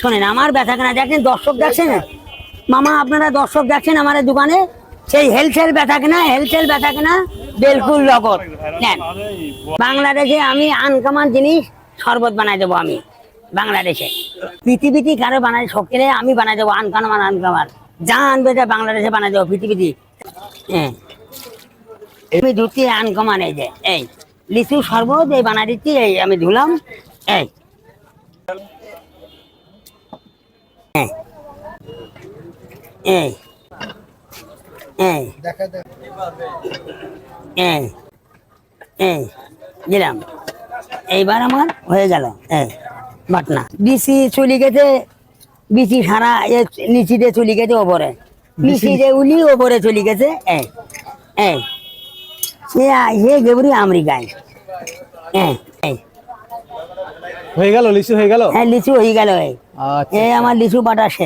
শোনেন, আমার ব্যথা কেনা দেখেন, দর্শক দেখছেন? মামা, আপনারা দর্শক দেখছেন আমার দোকানে? সেই হেলসেল ব্যথা কেনা হেলসেল ব্যথা কেনা বিলকুল লগত নেন, বাংলাদেশে আমি আনকমান জিনিস শরবত বানাই দেবো আমি, বাংলাদেশে। পৃথিবীতে কারও বানাই শক্তিলে আমি বানাই দেবো আনকামান আনকামান। যা আনবে তা বাংলাদেশে বানাই দেবো পৃথিবীতে। হ্যাঁ। আমি ধুতি আনকমান, এই যে, এই লিচু শরবত, এই বানাই দিচ্ছি, এই আমি ধুলাম, এই। এই এই এই এই দিলাম। এইবার আমার হয়ে গেল এই বাটনা। বিচি চলি গেছে বিচি সারা নিচিতে চলি গেছে ওপরে। নিচিতে উলি ওপরে চলি গেছে এই এই। সে সে গেবরি আমেরিকায় এই এই। হয়ে গেল লিচু হয়ে গেল? হ্যাঁ লিচু হয়ে গেল এই। আচ্ছা এই আমার লিচু বাটা